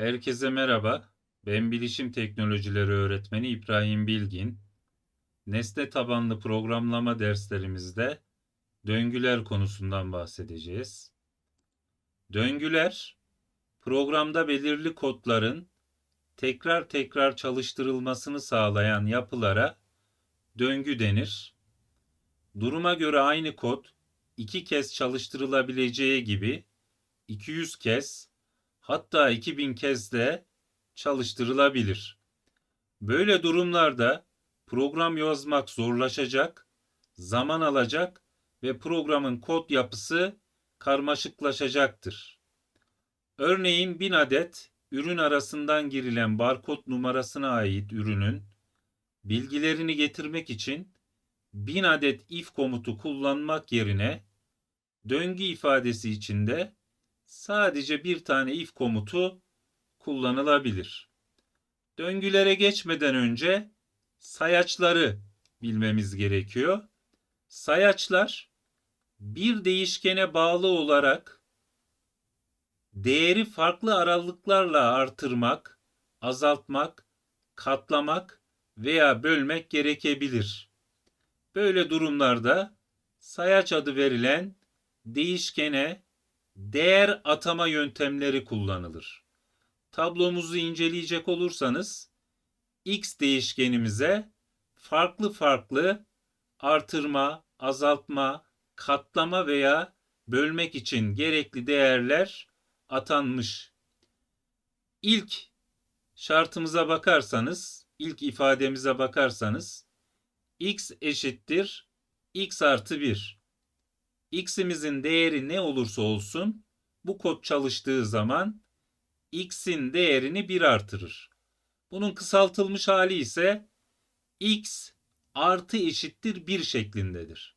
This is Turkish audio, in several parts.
Herkese merhaba. Ben Bilişim Teknolojileri Öğretmeni İbrahim Bilgin. Nesne tabanlı programlama derslerimizde döngüler konusundan bahsedeceğiz. Döngüler, programda belirli kodların tekrar tekrar çalıştırılmasını sağlayan yapılara döngü denir. Duruma göre aynı kod iki kez çalıştırılabileceği gibi 200 kez hatta 2000 kez de çalıştırılabilir. Böyle durumlarda program yazmak zorlaşacak, zaman alacak ve programın kod yapısı karmaşıklaşacaktır. Örneğin 1000 adet ürün arasından girilen barkod numarasına ait ürünün bilgilerini getirmek için 1000 adet if komutu kullanmak yerine döngü ifadesi içinde sadece bir tane if komutu kullanılabilir. Döngülere geçmeden önce sayaçları bilmemiz gerekiyor. Sayaçlar bir değişkene bağlı olarak değeri farklı aralıklarla artırmak, azaltmak, katlamak veya bölmek gerekebilir. Böyle durumlarda sayaç adı verilen değişkene değer atama yöntemleri kullanılır. Tablomuzu inceleyecek olursanız x değişkenimize farklı farklı artırma, azaltma, katlama veya bölmek için gerekli değerler atanmış. İlk şartımıza bakarsanız, ilk ifademize bakarsanız x eşittir x artı 1 x'imizin değeri ne olursa olsun bu kod çalıştığı zaman x'in değerini 1 artırır. Bunun kısaltılmış hali ise x artı eşittir 1 şeklindedir.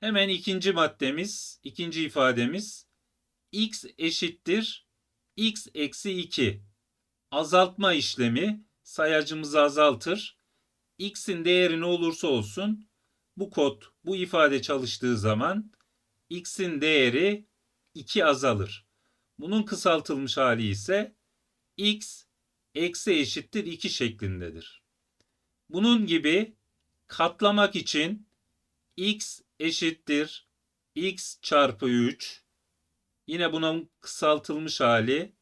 Hemen ikinci maddemiz, ikinci ifademiz x eşittir x eksi 2. Azaltma işlemi sayacımızı azaltır. x'in değeri ne olursa olsun bu kod, bu ifade çalıştığı zaman x'in değeri 2 azalır. Bunun kısaltılmış hali ise x eksi eşittir 2 şeklindedir. Bunun gibi katlamak için x eşittir x çarpı 3 yine bunun kısaltılmış hali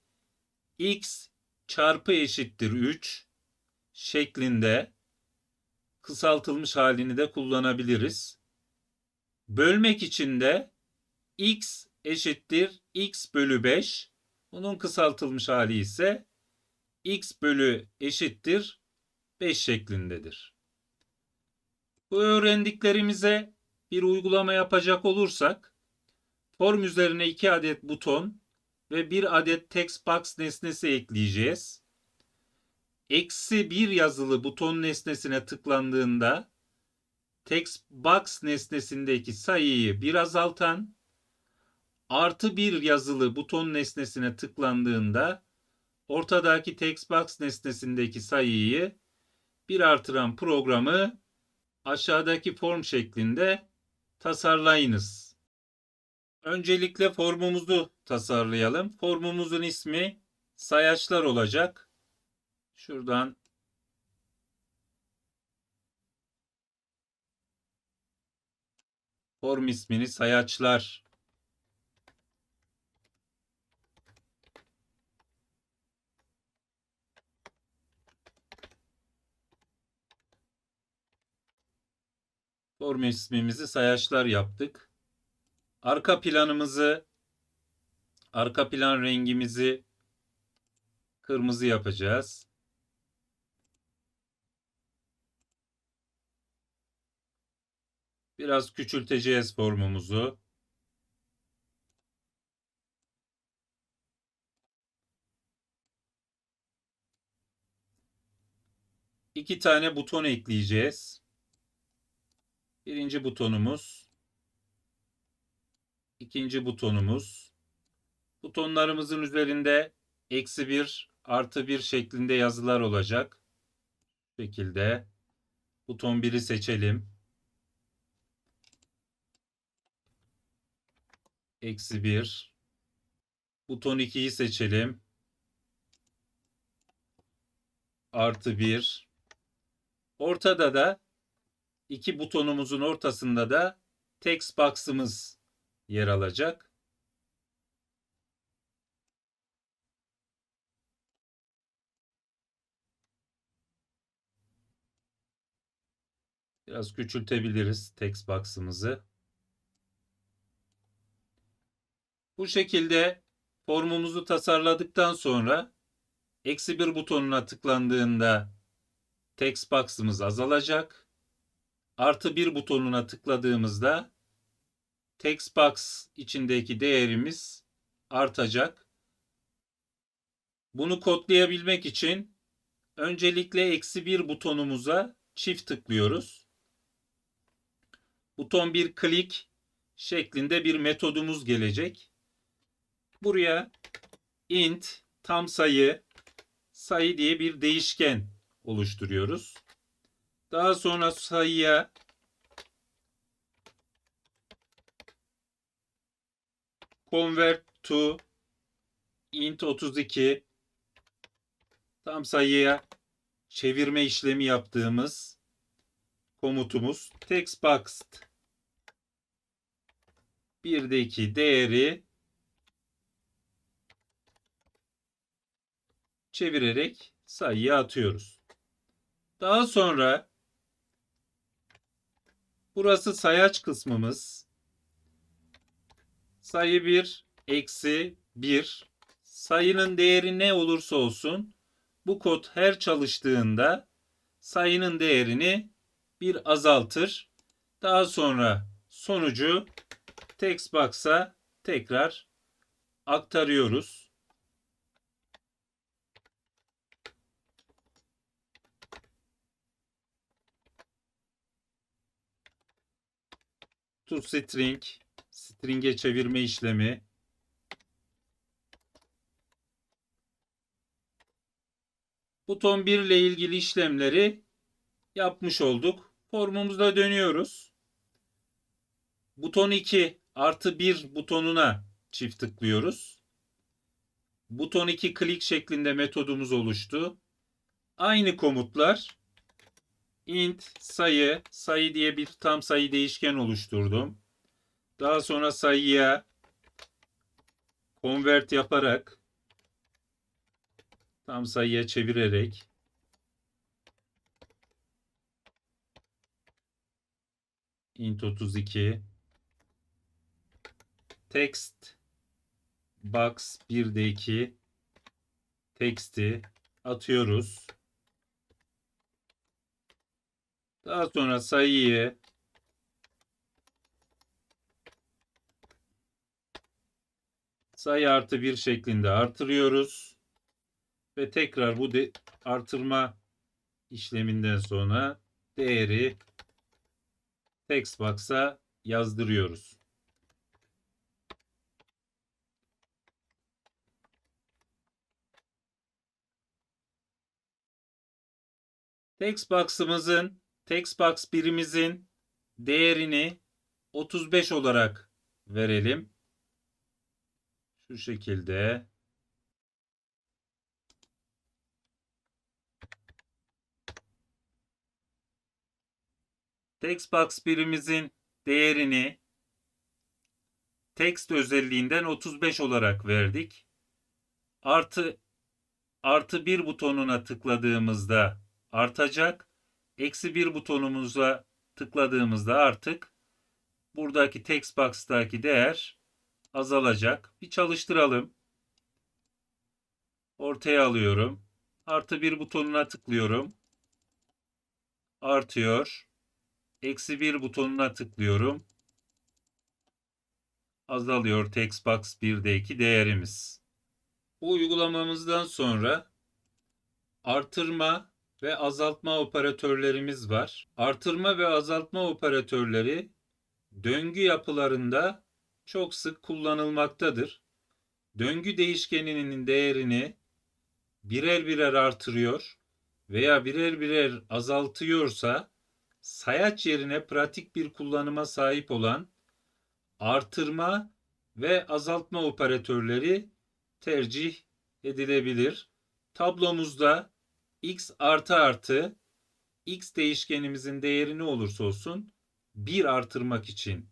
x çarpı eşittir 3 şeklinde kısaltılmış halini de kullanabiliriz. Bölmek için de x eşittir x bölü 5. Bunun kısaltılmış hali ise x bölü eşittir 5 şeklindedir. Bu öğrendiklerimize bir uygulama yapacak olursak form üzerine 2 adet buton ve 1 adet text box nesnesi ekleyeceğiz eksi bir yazılı buton nesnesine tıklandığında text box nesnesindeki sayıyı bir azaltan artı bir yazılı buton nesnesine tıklandığında ortadaki text box nesnesindeki sayıyı bir artıran programı aşağıdaki form şeklinde tasarlayınız. Öncelikle formumuzu tasarlayalım. Formumuzun ismi sayaçlar olacak. Şuradan form ismini sayaçlar form ismimizi sayaçlar yaptık. Arka planımızı arka plan rengimizi kırmızı yapacağız. Biraz küçülteceğiz formumuzu. İki tane buton ekleyeceğiz. Birinci butonumuz. ikinci butonumuz. Butonlarımızın üzerinde eksi bir artı bir şeklinde yazılar olacak. Bu şekilde. Buton 1'i seçelim. Eksi 1. Buton 2'yi seçelim. artı 1. Ortada da iki butonumuzun ortasında da text box'ımız yer alacak. Biraz küçültebiliriz text box'ımızı. Bu şekilde formumuzu tasarladıktan sonra eksi bir butonuna tıklandığında text box'ımız azalacak. Artı bir butonuna tıkladığımızda text box içindeki değerimiz artacak. Bunu kodlayabilmek için öncelikle eksi bir butonumuza çift tıklıyoruz. Buton bir klik şeklinde bir metodumuz gelecek. Buraya int tam sayı sayı diye bir değişken oluşturuyoruz. Daha sonra sayıya convert to int 32 tam sayıya çevirme işlemi yaptığımız komutumuz text box birdeki değeri çevirerek sayıya atıyoruz. Daha sonra burası sayaç kısmımız. Sayı 1 eksi 1 sayının değeri ne olursa olsun bu kod her çalıştığında sayının değerini bir azaltır. Daha sonra sonucu text box'a tekrar aktarıyoruz. To string string'e çevirme işlemi buton 1 ile ilgili işlemleri yapmış olduk. Formumuza dönüyoruz. Buton 2 artı 1 butonuna çift tıklıyoruz. Buton 2 klik şeklinde metodumuz oluştu. Aynı komutlar int sayı sayı diye bir tam sayı değişken oluşturdum. Daha sonra sayıya convert yaparak tam sayıya çevirerek int 32 text box 1'de 2 text'i atıyoruz. Daha sonra sayıyı sayı artı bir şeklinde artırıyoruz. Ve tekrar bu de artırma işleminden sonra değeri text box'a yazdırıyoruz. Text box'ımızın text box birimizin değerini 35 olarak verelim. Şu şekilde. Text box birimizin değerini text özelliğinden 35 olarak verdik. Artı artı bir butonuna tıkladığımızda artacak. Eksi bir butonumuza tıkladığımızda artık buradaki text box'taki değer azalacak. Bir çalıştıralım. Ortaya alıyorum. Artı bir butonuna tıklıyorum. Artıyor. Eksi bir butonuna tıklıyorum. Azalıyor text box 1'deki değerimiz. Bu uygulamamızdan sonra artırma ve azaltma operatörlerimiz var. Artırma ve azaltma operatörleri döngü yapılarında çok sık kullanılmaktadır. Döngü değişkeninin değerini birer birer artırıyor veya birer birer azaltıyorsa sayaç yerine pratik bir kullanıma sahip olan artırma ve azaltma operatörleri tercih edilebilir. Tablomuzda x artı artı x değişkenimizin değeri ne olursa olsun 1 artırmak için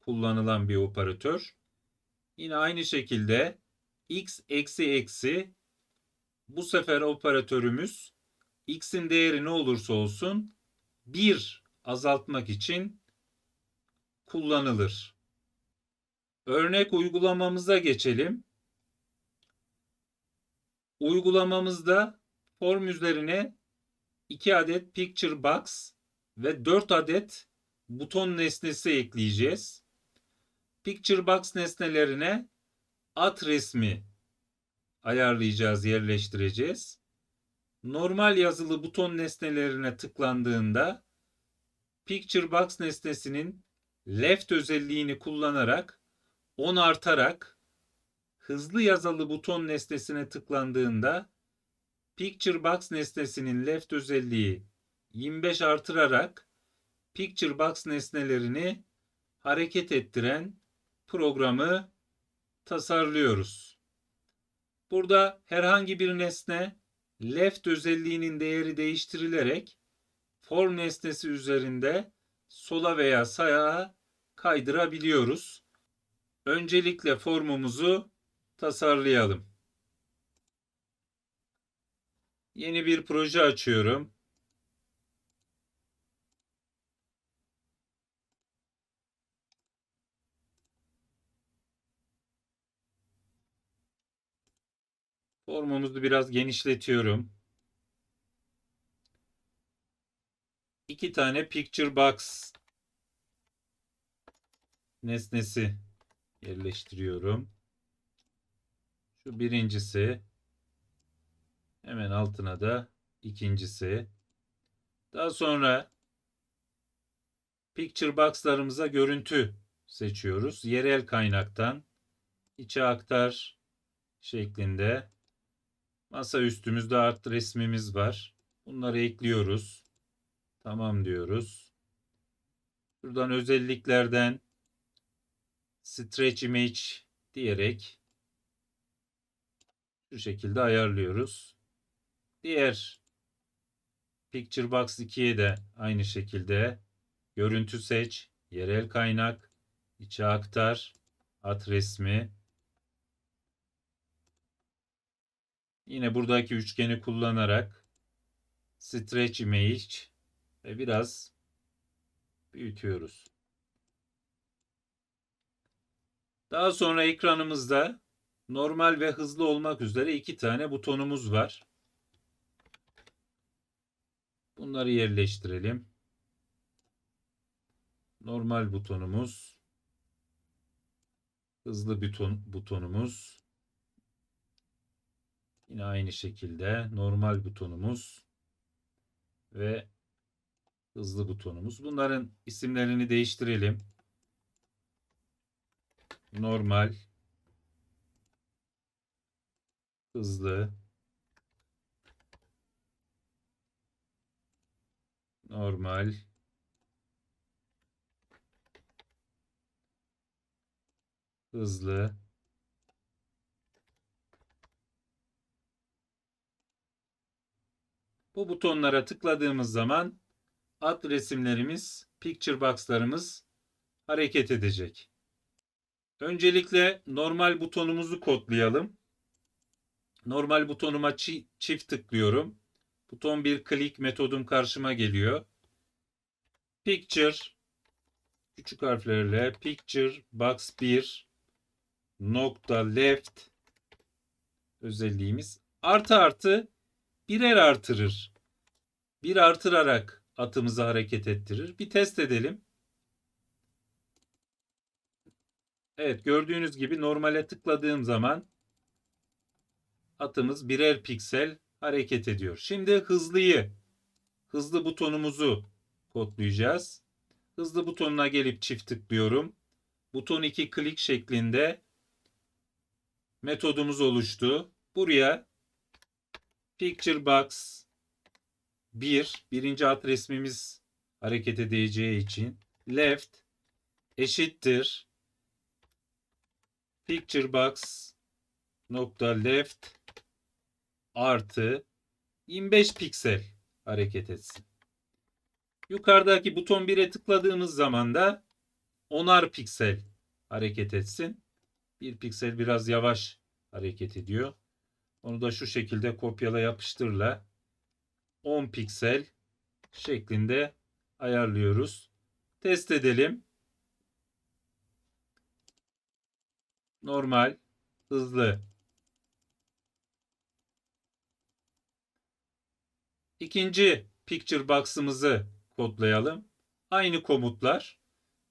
kullanılan bir operatör. Yine aynı şekilde x eksi eksi bu sefer operatörümüz x'in değeri ne olursa olsun 1 azaltmak için kullanılır. Örnek uygulamamıza geçelim. Uygulamamızda form üzerine 2 adet picture box ve 4 adet buton nesnesi ekleyeceğiz. Picture box nesnelerine at resmi ayarlayacağız, yerleştireceğiz. Normal yazılı buton nesnelerine tıklandığında Picture Box nesnesinin left özelliğini kullanarak 10 artarak hızlı yazılı buton nesnesine tıklandığında Picture Box nesnesinin left özelliği 25 artırarak Picture Box nesnelerini hareket ettiren programı tasarlıyoruz. Burada herhangi bir nesne left özelliğinin değeri değiştirilerek form nesnesi üzerinde sola veya sağa kaydırabiliyoruz. Öncelikle formumuzu tasarlayalım. Yeni bir proje açıyorum. Formumuzu biraz genişletiyorum. İki tane picture box nesnesi yerleştiriyorum. Şu birincisi. Hemen altına da ikincisi. Daha sonra picture box'larımıza görüntü seçiyoruz. Yerel kaynaktan içe aktar şeklinde Masa üstümüzde art resmimiz var. Bunları ekliyoruz. Tamam diyoruz. Buradan özelliklerden stretch image diyerek şu şekilde ayarlıyoruz. Diğer Picture Box 2'ye de aynı şekilde görüntü seç, yerel kaynak, içe aktar, at resmi, Yine buradaki üçgeni kullanarak stretch image ve biraz büyütüyoruz. Daha sonra ekranımızda normal ve hızlı olmak üzere iki tane butonumuz var. Bunları yerleştirelim. Normal butonumuz, hızlı buton, butonumuz, Yine aynı şekilde normal butonumuz ve hızlı butonumuz. Bunların isimlerini değiştirelim. Normal, hızlı, normal, hızlı, Bu butonlara tıkladığımız zaman ad resimlerimiz, picture box'larımız hareket edecek. Öncelikle normal butonumuzu kodlayalım. Normal butonuma çift tıklıyorum. Buton bir klik metodum karşıma geliyor. Picture küçük harflerle picture box 1 nokta left özelliğimiz artı artı birer artırır. Bir artırarak atımızı hareket ettirir. Bir test edelim. Evet gördüğünüz gibi normale tıkladığım zaman atımız birer piksel hareket ediyor. Şimdi hızlıyı, hızlı butonumuzu kodlayacağız. Hızlı butonuna gelip çift tıklıyorum. Buton 2 klik şeklinde metodumuz oluştu. Buraya Picture Box 1 birinci alt resmimiz hareket edeceği için left eşittir picture box nokta left artı 25 piksel hareket etsin. Yukarıdaki buton 1'e tıkladığımız zaman da 10'ar piksel hareket etsin. Bir piksel biraz yavaş hareket ediyor. Onu da şu şekilde kopyala yapıştırla 10 piksel şeklinde ayarlıyoruz. Test edelim. Normal, hızlı. İkinci picture box'ımızı kodlayalım. Aynı komutlar.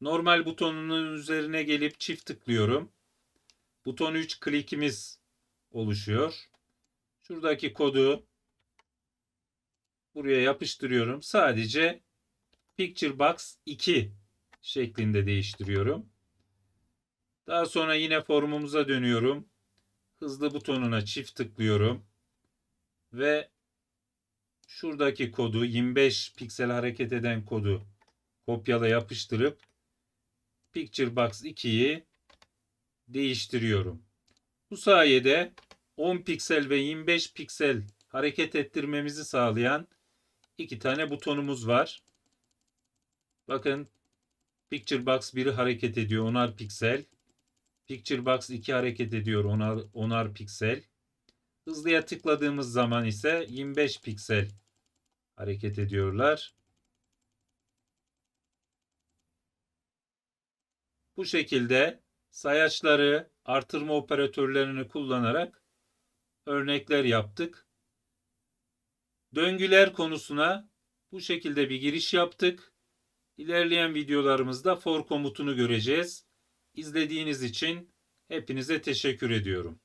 Normal butonunun üzerine gelip çift tıklıyorum. Buton 3 klikimiz oluşuyor. Şuradaki kodu buraya yapıştırıyorum. Sadece Picture Box 2 şeklinde değiştiriyorum. Daha sonra yine formumuza dönüyorum. Hızlı butonuna çift tıklıyorum. Ve şuradaki kodu 25 piksel hareket eden kodu kopyala yapıştırıp Picture Box 2'yi değiştiriyorum. Bu sayede 10 piksel ve 25 piksel hareket ettirmemizi sağlayan iki tane butonumuz var. Bakın Picture Box 1 hareket ediyor 10'ar piksel. Picture Box 2 hareket ediyor 10'ar, 10'ar piksel. Hızlıya tıkladığımız zaman ise 25 piksel hareket ediyorlar. Bu şekilde sayaçları artırma operatörlerini kullanarak örnekler yaptık. Döngüler konusuna bu şekilde bir giriş yaptık. İlerleyen videolarımızda for komutunu göreceğiz. İzlediğiniz için hepinize teşekkür ediyorum.